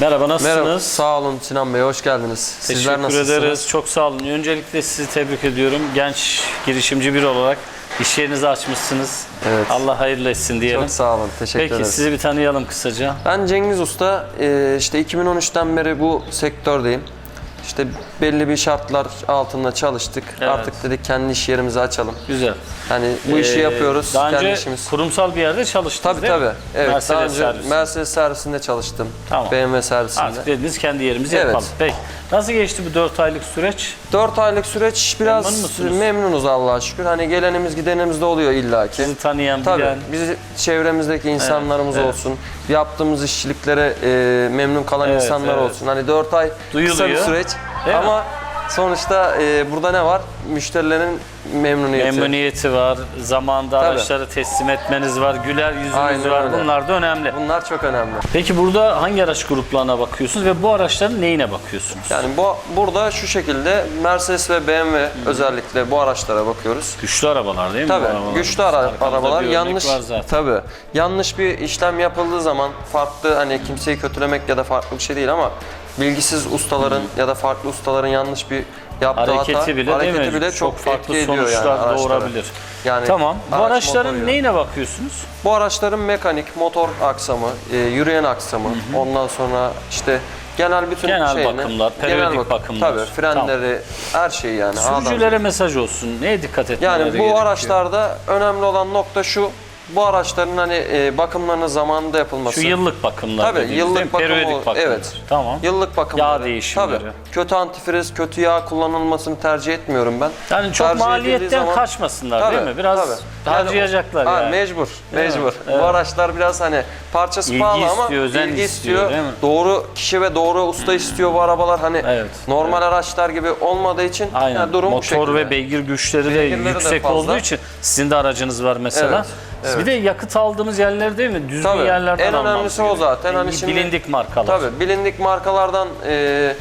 Merhaba nasılsınız? Merhaba, sağ olun Sinan Bey, hoş geldiniz. Sizler Teşekkür nasılsınız? ederiz. Çok sağ olun. Öncelikle sizi tebrik ediyorum. Genç girişimci biri olarak iş yerinizi açmışsınız. Evet. Allah hayırlı etsin diyelim. Çok sağ olun, teşekkür Peki ederiz. sizi bir tanıyalım kısaca. Ben Cengiz Usta, e, işte 2013'ten beri bu sektördeyim. İşte belli bir şartlar altında çalıştık. Evet. Artık dedik kendi iş yerimizi açalım. Güzel. Hani bu işi Ee, yapıyoruz, Daha kendi önce işimiz. kurumsal bir yerde çalıştınız Tabii değil mi? tabii. Evet, Mercedes daha önce servisi. Mercedes servisinde çalıştım. Tamam. BMW servisinde. Artık dediniz kendi yerimizi Evet. yapalım. Peki. Nasıl geçti bu 4 aylık süreç? 4 aylık süreç biraz Memnun musunuz? memnunuz Allah'a şükür. Hani gelenimiz gidenimiz de oluyor illaki. Sizi tanıyan, Tabii. bilen. Biz çevremizdeki insanlarımız evet. olsun. Yaptığımız işçiliklere e, memnun kalan Evet, insanlar evet. olsun. Hani 4 ay kısa bir Duyuluyor. süreç. Değil mi? Ama sonuçta e, burada ne var? Müşterilerin memnuniyeti. Memnuniyeti var, zamanında Tabii. araçları teslim etmeniz var, güler yüzünüz Aynen var. öyle. Bunlar da önemli. Bunlar çok önemli. Peki burada hangi araç gruplarına bakıyorsunuz ve bu araçların neyine bakıyorsunuz? Yani bu burada şu şekilde Mercedes ve BMW özellikle bu araçlara bakıyoruz. Güçlü arabalar değil mi? Tabii bu arabalar? güçlü ara- Arkamızda arabalar bir örnek yanlış var zaten. tabii yanlış bir işlem yapıldığı zaman farklı hani kimseyi kötülemek ya da farklı bir şey değil ama bilgisiz ustaların ya da farklı ustaların yanlış bir yaptığı Hareketi hata bile hareketi bile çok, farklı etki ediyor yani sonuçlar araçlara. doğurabilir. Yani tamam. Bu araç araçların motoru neyine bakıyorsunuz? Bu araçların mekanik, motor aksamı, e, yürüyen aksamı, ondan sonra işte genel bütün Genel şeyini, bakımlar, periyodik bakımlar. Tabii frenleri, her şeyi yani. Sürücülere mesaj olsun. Neye dikkat etmeleri Yani bu gerekiyor? araçlarda önemli olan nokta şu. Bu araçların hani e, bakımlarının zamanında yapılması. Şu yıllık bakımlar Tabii dediğimiz mi? yıllık bakımı. Periyodik bakımlar. Evet. Tamam. Yıllık bakımları. Yağ değişimleri. Tabii. Kötü antifriz, kötü yağ kullanılmasını tercih etmiyorum ben. Yani çok Tercih maliyetten zaman- kaçmasınlar Tabii, değil mi? Biraz tabii. Yani harcayacaklar ha, yani. Mecbur, Değil mi? mecbur. Evet. Bu araçlar biraz hani parçası İlgi pahalı ama istiyor, özen ilgi istiyor, istiyor. değil mi? Doğru kişi ve doğru usta istiyor bu arabalar. Hani Evet, normal araçlar gibi olmadığı için Aynen. yani durum bu Motor şekilde. ve beygir güçleri de Beygirleri de yüksek fazla. olduğu için sizin de aracınız var mesela. Evet, evet. Bir de yakıt aldığımız yerler değil mi? Düzgün Tabii. yerlerden En almamız önemlisi o gerekiyor. zaten. Hani şimdi- bilindik markalar. Tabii bilindik markalardan e,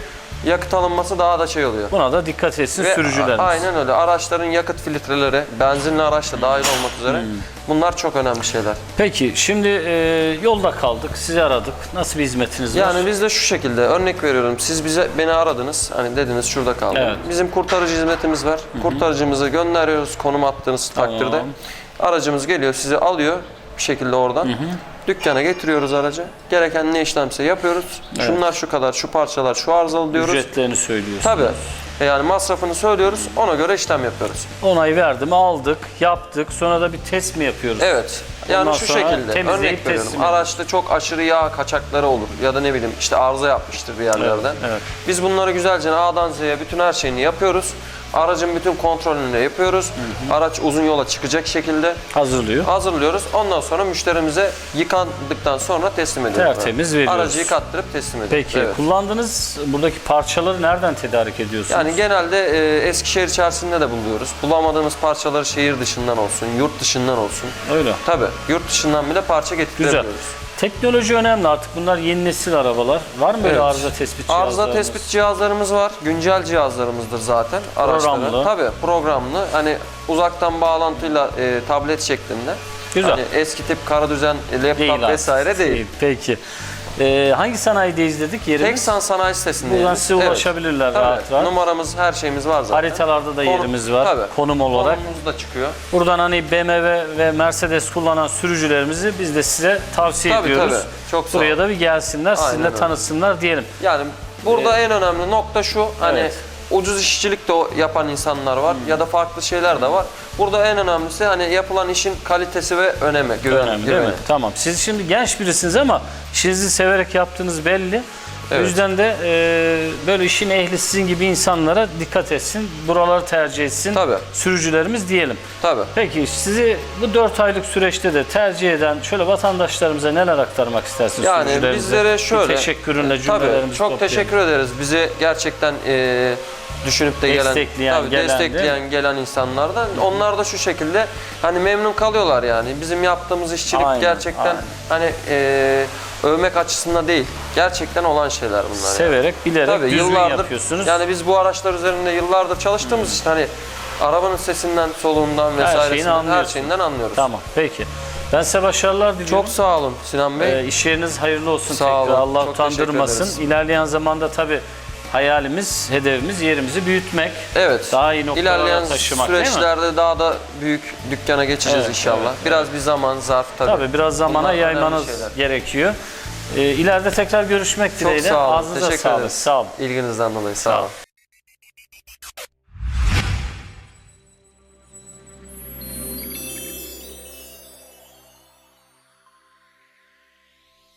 yakıt alınması daha da şey oluyor. Buna da dikkat etsin Ve sürücülerimiz. Aynen öyle. Araçların yakıt filtreleri, benzinli araç da dahil olmak üzere. Hmm. Bunlar çok önemli şeyler. Peki şimdi e, yolda kaldık, sizi aradık. Nasıl bir hizmetiniz var? Yani biz de şu şekilde örnek veriyorum. Siz bize beni aradınız. Hani dediniz şurada kaldım. Evet. Bizim kurtarıcı hizmetimiz var. Kurtarıcımızı gönderiyoruz konum attığınız takdirde. Aracımız geliyor sizi alıyor bir şekilde oradan. Dükkana getiriyoruz aracı. Gereken ne işlemse yapıyoruz. Şunlar şu kadar, şu parçalar, şu arızalı diyoruz. Ücretlerini söylüyorsunuz. Tabii. E Yani masrafını söylüyoruz. Ona göre işlem yapıyoruz. Onayı verdim, aldık, yaptık. Sonra da bir test mi yapıyoruz? Evet. Yani Ondan şu şekilde örnek veriyorum. Araçta çok aşırı yağ kaçakları olur ya da ne bileyim işte arıza yapmıştır bir yerlerden. Evet, evet. Biz bunları güzelce A'dan Z'ye bütün her şeyini yapıyoruz. Aracın bütün kontrolünü yapıyoruz. Araç uzun yola çıkacak şekilde Hazırlıyor. hazırlıyoruz. Ondan sonra müşterimize yıkandıktan sonra teslim ediyoruz. Tertemiz veriyoruz. Aracı yıkattırıp teslim ediyoruz. Peki Evet. kullandığınız buradaki parçaları nereden tedarik ediyorsunuz? Yani genelde e, Eskişehir içerisinde de buluyoruz. Bulamadığımız parçaları şehir dışından olsun, yurt dışından olsun. Öyle. Tabii yurt dışından bile parça Güzel. Teknoloji önemli artık. Bunlar yeni nesil arabalar. Var mı böyle Evet. arıza tespit cihazlarınız? Arıza tespit cihazlarımız var. Güncel cihazlarımızdır zaten araçların. Programlı. Tabii programlı. Hani uzaktan bağlantıyla e, tablet şeklinde. Güzel. Hani eski tip kara düzen e, laptop Değil vesaire değil. Peki. Ee, hangi sanayide izledik yerimiz? Teksan sanayi sitesindeyiz. Buradan size ulaşabilirler Tabii. rahat rahat. Numaramız, her şeyimiz var zaten. Haritalarda da Konum- yerimiz var. Tabii. Konum olarak. Konumumuz da çıkıyor. Buradan hani BMW ve Mercedes kullanan sürücülerimizi biz de size tavsiye Tabii, ediyoruz. tabii. Çok sağ Buraya olun. da bir gelsinler, Aynen sizinle öyle. tanısınlar diyelim. Yani burada en önemli nokta şu. Hani Evet. Ucuz işçilik de yapan insanlar var ya da farklı şeyler de var. Burada en önemlisi hani yapılan işin kalitesi ve önemi, güven, Önemli değil mi? Tamam. Siz şimdi genç birisiniz ama işinizi severek yaptığınız belli. O Evet. yüzden de e, böyle işin ehli sizin gibi insanlara dikkat etsin. Buraları tercih etsin. Tabii. Sürücülerimiz diyelim. Tabii. Peki sizi bu 4 aylık süreçte de tercih eden şöyle vatandaşlarımıza neler aktarmak istersiniz Yani bizlere Bir şöyle teşekkürünle Tabii, cümlelerimizi çok toplayalım. teşekkür ederiz. Bizi gerçekten e, düşünüp de gelen, Destekleyen, tabii, gelen, destekleyen gelen insanlardan. Onlar da şu şekilde hani memnun kalıyorlar yani. Bizim yaptığımız işçilik Aynen, gerçekten aynen. hani e, övmek açısından değil. Gerçekten olan şeyler bunlar. yani. Severek, bilerek, Tabii düzgün yıllardır yapıyorsunuz. yani biz bu araçlar üzerinde yıllardır çalıştığımız için hani arabanın sesinden, soluğundan vesairesinden her anlıyorsun. şeyinden anlıyoruz. Tamam peki. Ben size başarılar diliyorum. Çok sağ olun Sinan Bey. Ee, iş yeriniz hayırlı olsun Sağ tekrar. olun. Allah Çok utandırmasın. İlerleyen zamanda tabii hayalimiz, hedefimiz yerimizi büyütmek. evet. Daha iyi noktalara İlerleyen taşımak değil mi? süreçlerde daha da büyük dükkana geçeceğiz Evet, inşallah. evet, Biraz bir zaman zarf tabii. Tabii biraz zamana Bunlar yaymanız gerekiyor. Ee, ileride tekrar görüşmek Çok dileğiyle. sağ olun. Ağzınıza Teşekkür sağlık. ederiz. Sağ olun. İlginizden dolayı sağ Sağ olun.